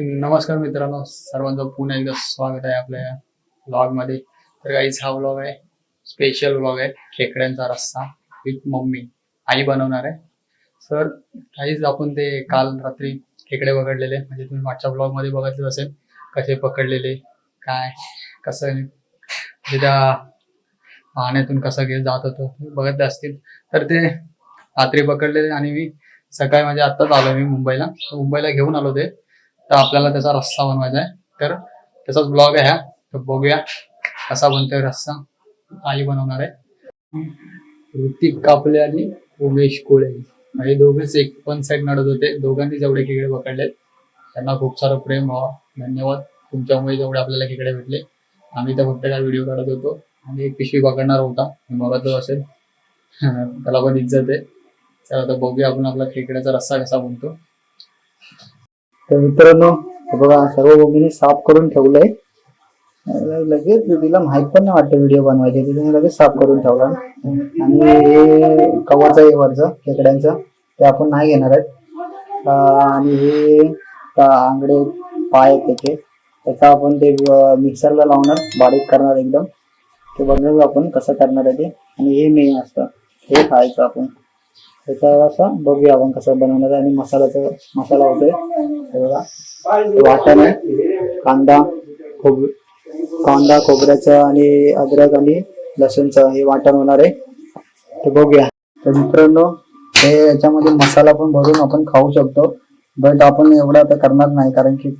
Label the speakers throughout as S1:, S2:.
S1: नमस्कार मित्रांनो सर्वांचं पुन्हा एकदा स्वागत आहे आपल्या ब्लॉगमध्ये तर काहीच हा ब्लॉग आहे स्पेशल ब्लॉग आहे खेकड्यांचा रस्सा विथ मम्मी. आई बनवणार आहे. सर काहीच आपण ते काल रात्री खेकडे पकडलेले म्हणजे तुम्ही मागच्या ब्लॉगमध्ये बघितलं असेल कसे पकडलेले काय कसं म्हणजे त्या पाण्यातून कसं घेत जात होतं बघितले असतील. तर ते रात्री पकडलेले आणि मी सकाळी म्हणजे आत्ताच आलो मी मुंबईला. मुंबईला घेऊन आलो ते. तर आपल्याला त्याचा रस्सा बनवायचा आहे. तर त्याचाच ब्लॉग आहे हा. तर बघूया कसा बनतोय रस्सा. आई बनवणार आहे. ऋतिक कापले आणि उमेश कोळे. हे दोघेच एक पण साईड नडत होते. दोघांनी जेवढे खेकडे पकडले त्यांना खूप सारं प्रेम व्हावा. धन्यवाद. तुमच्यामुळे जेवढे आपल्याला खेकडे भेटले. आम्ही तर फक्त काय व्हिडिओ काढत होतो. आणि एक पिशवी पकडणार होता. बघत असेल. त्याला पण इज्जत आहे. चला आता बघूया आपण आपला खेकड्याचा रस्सा कसा बनतो.
S2: तर मित्रांनो बघा सर्व मम्मीने साफ करून ठेवलंय. लगेच तिला माहीत पण नाही वाटतं व्हिडिओ बनवायचे तिने लगेच साफ करून ठेवला आणि हे कवरचं आहे वरचं खेकड्यांचं ते आपण नाही घेणार आहेत. आणि हे आंगडे पाय आहेत त्याचे. त्याचा आपण ते मिक्सरला लावणार बारीक करणार एकदम. ते बघणार आपण कसं करणार आहे ते. आणि हे मेन असतं हे खायचं आपण. त्याचा असा बघूया आपण कसं बनवणार आणि मसाल्याचा मसाला होतोय. बघा. वाटण आहे. कांदा खोब कांदा खोबऱ्याचा आणि अद्रक आणि लसूणचं हे वाटण होणार आहे. ते बघूया. तर मित्रांनो हे याच्यामध्ये मसाला पण भरून आपण खाऊ शकतो. बट आपण एवढा आता करणार नाही कारण की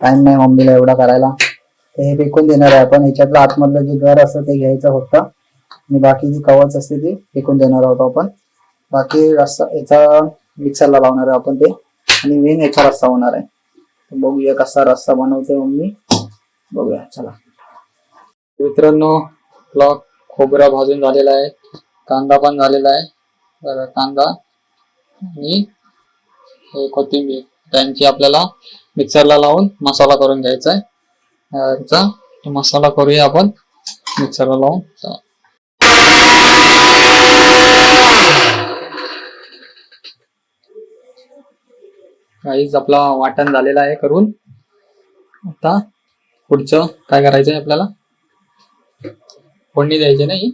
S2: टाइम नाही मम्मीला एवढा करायला. तर हे फेकून देणार आहे आपण. याच्यातलं आतमधलं जे घर असतं ते घ्यायचं होतं आणि बाकी जी कवच असते ती फेकून देणार आहोत आपण. बाकी रस्सा याचा मिक्सरला लावणार आहे आपण ते. आणि मेन याचा रस्सा होणार आहे. बघूया कसा रस्सा बनवते मम्मी. बघूया चला.
S1: मित्रांनो आपला खोबरा भाजून झालेला आहे. कांदा पण झालेला आहे. तर कांदा आणि हे कोथिंबीर त्यांची आपल्याला मिक्सरला लावून मसाला करून घ्यायचा आहे. याचा मसाला करूया आपण. मिक्सरला लावून काहीच आपला वाटण झालेला आहे करून. आता पुढचं काय करायचं आहे आपल्याला? फोडणी द्यायची नाही.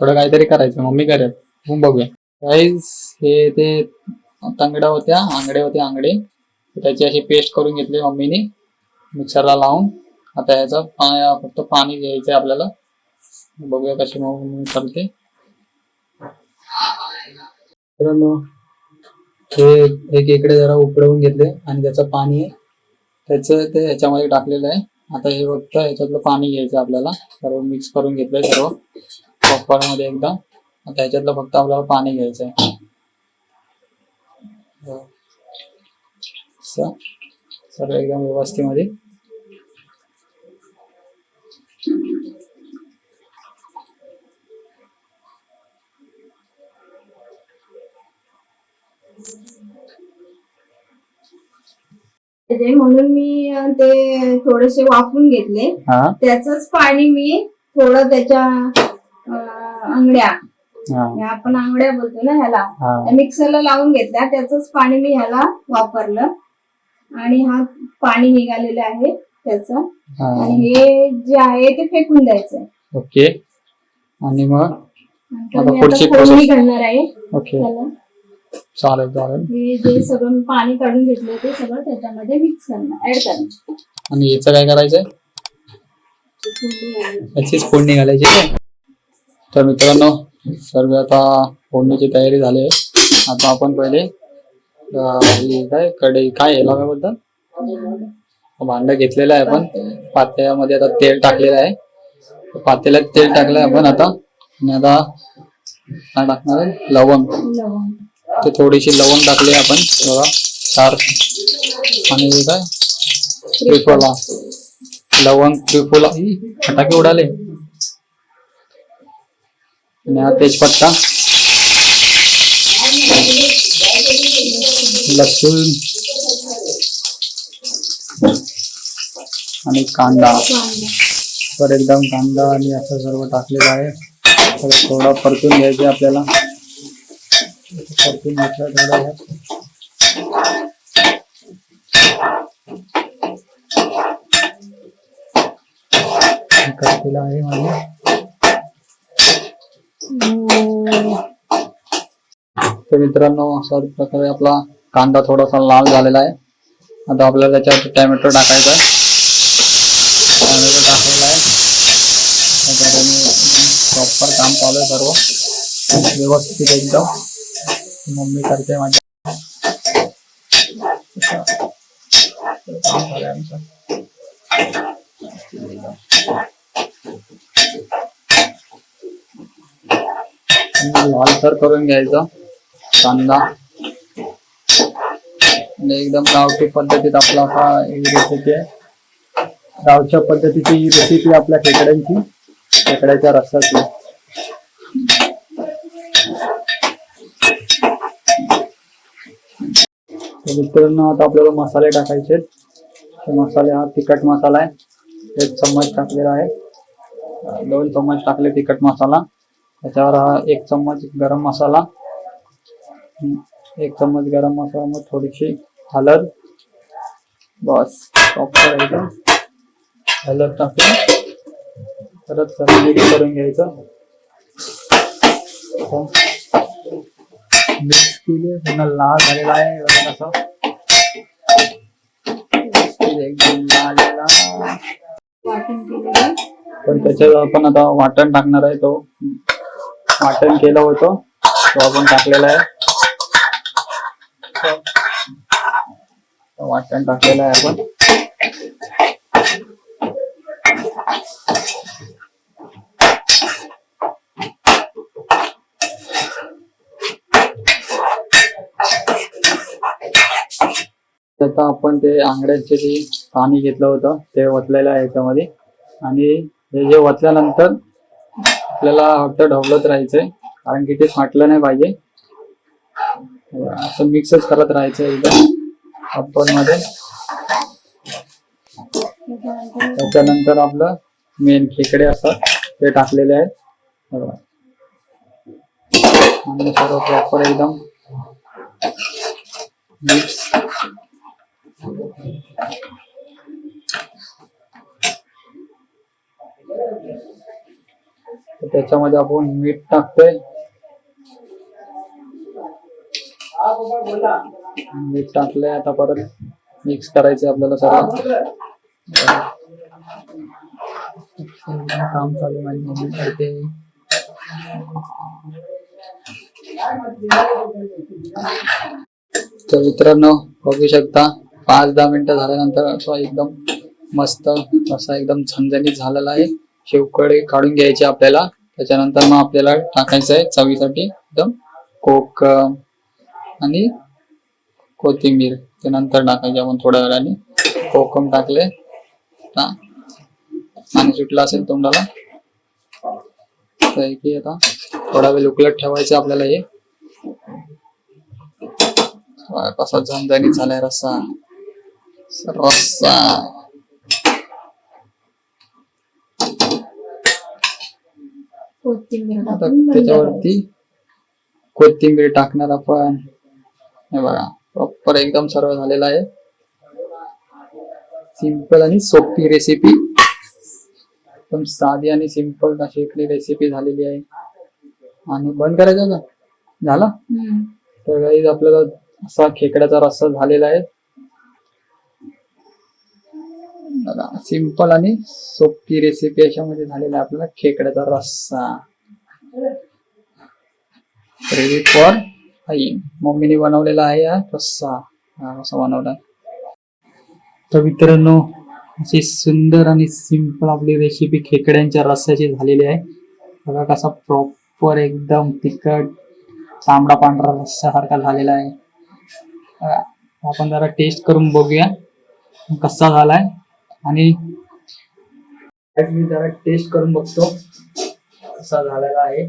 S1: थोडं काहीतरी करायचं. मम्मी करेल. मग बघूया. काहीच हे ते तांगड्या होत्या आंगडे होते आंगडे. त्याची अशी पेस्ट करून घेतली मम्मीने. मिक्सरला लावून. आता ह्याचं फक्त पाणी घ्यायचं आहे आपल्याला. बघूया कशी मग चालते मित्रांनो हे एक इकडे जरा उकडवून घेतले आणि त्याचं पाणी त्याच त्याचं ते ह्याच्यामध्ये टाकलेलं आहे. आता हे फक्त ह्याच्यातलं पाणी घ्यायचं आपल्याला. सर्व मिक्स करून घेतलंय सर्व. पॉपकॉर्नमध्ये मध्ये एकदा. आता ह्याच्यातलं फक्त आपल्याला पाणी घ्यायचं आहे सर सर्व एकदम व्यवस्थेमध्ये
S3: ते म्हणून मी ते थोडेसे वाफून घेतले.
S1: हा.
S3: त्याच पाणी मी थोडं त्याच्या अ, अंगड्या
S1: हा.
S3: या आपण अंगड्या बोलतो ना ह्याला
S1: हा.
S3: त्या मिक्सरला लावून घेतल्या. त्याच पाणी मी ह्याला वापरलं. आणि हा पाणी निघालेलं आहे त्याच.
S1: हा.
S3: आणि हे जे आहे ते फेकून द्यायचं
S1: ओके. आणि मग? आता
S3: मी
S1: पुढची
S3: फोडणी. घालणार आहे.
S1: ओके.
S3: त्याला.
S1: चालेल चालेल.
S3: हे जे सगळं पाणी काढून घेतलं ते सगळं त्याच्यामध्ये मिक्स करणार ऍड
S1: आणि याचं काय करायचंय?
S3: आहे.
S1: याचीच फोडणी घालायची आहे. तर मित्रांनो सर्व आता फोडणीची तयारी झाली आहे. आता आपण पहिले अं, ही काय कढई काय बोलतात भांड घेतलेलं आहे आपण. पात्यामध्ये आता तेल टाकलेलं आहे. पातेल्यात तेल टाकलंय आपण आता. आणि आता काय टाकणार आहे? लवंग.
S3: लवंग.
S1: ते थोडीशी लवंग टाकली आपण. बघा चार आणि काय? त्रिफला. लवंग त्रिफला. फटाके उडाले. आणि हा तेजपत्ता. लसूण. आणि कांदा.
S3: कांदा.
S1: तर एकदम कांदा आणि असं सर्व टाकलेलं आहे. तर थोडा परतून घ्यायचे आपल्याला. भरपूर मोठा झाला आहे आहे तर मित्रांनो असा प्रकारे आपला कांदा थोडासा लाल झालेला आहे. आता आपल्याला त्याच्यावर टॅमॅटो टाकायचा टॅमॅटो टाकलेला आहे. प्रॉपर काम चालू आहे सर्व. व्यवस्थित एकदम. मम्मी करते माझ्या काम लालसर करून घ्यायचं. कांदा. एकदम गावठी पद्धतीत आपला हा रेसिपी आहे. गावच्या पद्धतीची ही रेसिपी आपल्या खेकड्यांची खेकड्याच्या रस्त्याची मित्रांनो आता आपल्याला मसाले टाकायचे हे मसाले हा तिखट मसाला आहे. एक चम्मच टाकलेला आहे. दोन चम्मच टाकले तिखट मसाला. त्याच्यावर हा एक चम्मच गरम मसाला. एक चम्मच गरम मसाला मग थोडीशी हळद. बस प्रॉपर एकदम हळद टाकून परत करून घ्यायचं. हो. मिक्स केली पुन्हा लाल झालेला आहे. बघा कसं. एकदम लाल लाल.
S3: वाटण केलेलं
S1: पण त्याच्यात आपण आता वाटण टाकणार आहे तो. वाटण केलं होतं. तो आपण टाकलेला आहे. तो वाटण टाकलेलं आहे आपण. आता आपण ते आंगड्याचे जे पाणी घेतलं होतं ते ओतलेलं आहे याच्यामध्ये. आणि हे जे ओतल्यानंतर आपल्याला फक्त ढवलत राहायचंय कारण की ते फाटलं नाही पाहिजे. असं मिक्सच करत राहायचं एकदम अप्परमध्ये
S3: त्याच्यानंतर
S1: त्याच्यानंतर आपलं मेन खेकडे असतात ते टाकलेले आहेत. बरोबर. आणि सर्व प्रॉपर एकदम मिक्स त्याच्यामध्ये आपण मीठ टाकतोय. मीठ टाकलंय आता परत मिक्स करायचं आपल्याला सर्व काम चालू माझी मम्मी करते. तर मित्रांनो बघू शकता पाच दहा मिनिटं झाल्यानंतर असा एकदम मस्त असा एकदम झणझणीत झालेला आहे. शेवकडे काढून घ्यायचे आपल्याला. त्याच्यानंतर मग आपल्याला टाकायचं आहे चवीसाठी एकदम कोक आणि कोथिंबीर. ते नंतर टाकायचे आपण थोड्या वेळाने. कोकम टाकले. पाणी सुटलं असेल तोंडाला. की आता थोडा वेळ उकलत ठेवायचं आपल्याला हे. कसा झणझणीत झालाय रस्सा. रस्सा.
S3: कोथिंबीर
S1: आता
S3: टाकून बंद
S1: त्याच्यावरती कोथिंबीर टाकणार आपण. हे बघा प्रॉपर एकदम सर्व झालेला आहे. सिंपल आणि सोपी रेसिपी एकदम साधी आणि सिंपल अशी इकडे रेसिपी झालेली आहे. आणि बंद करायचं का? झाला.
S3: हम्म.
S1: तर आपल्याला असा खेकड्याचा रस्सा झालेला आहे. बघा सिंपल आणि सोपी रेसिपी याच्यामध्ये झालेला आहे आपल्याला खेकड्याचा रस्सा. रेडी फॉर आई मम्मीने बनवलेला आहे हा रस्सा. हा बनवला. तर मित्रांनो अशी सुंदर आणि सिंपल आपली रेसिपी खेकड्यांच्या रस्स्याची झालेली आहे. बघा कसा प्रॉपर एकदम तिखट तांबडा पांढरा रस्स्यासारखा झालेला आहे. आपण जरा टेस्ट करून बघूया कसा झालाय. आणि मी जरा टेस्ट करून बघतो असा झालेला आहे.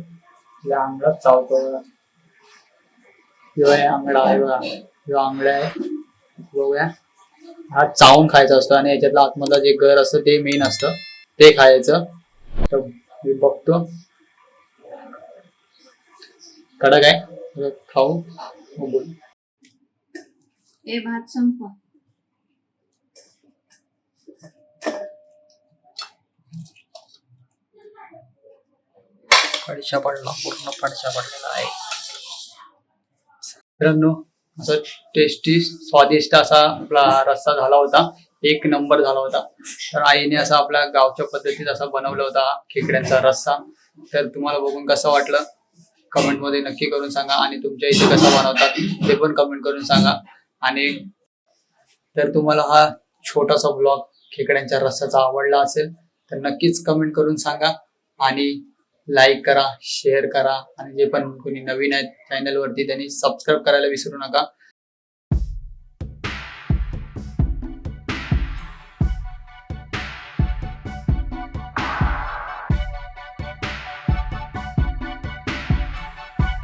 S1: या आंगळा चावतो किंवा हे आंगडा आहे बघा किंवा आंगडा आहे. बघूया. हा चावून खायचा असतो आणि याच्यातलं आतमधलं जे गर असतं ते मेन असतं. ते खायचं. तर मी बघतो. कडक आहे. खाऊ.
S3: ए भात संपवा.
S1: पडशा पडला पूर्ण पडशा पडलेला आहे. मित्रांनो असं टेस्टी स्वादिष्ट असा आपला रस्सा झाला होता. एक नंबर झाला होता. तर आईने असा आपल्या गावच्या पद्धतीत असा बनवला होता खेकड्यांचा रस्सा. तर तुम्हाला बघून कसं वाटलं? कमेंटमध्ये नक्की करून सांगा आणि तुमच्या इथे कसं बनवतात ते पण कमेंट करून सांगा. आणि तर तुम्हाला हा छोटासा ब्लॉग खेकड्यांच्या रस्त्याचा आवडला असेल तर नक्कीच कमेंट करून सांगा. आणि लाईक करा शेअर करा आणि जे पण कोणी नवीन आहेत चॅनल वरती त्यांनी सबस्क्राईब करायला विसरू नका.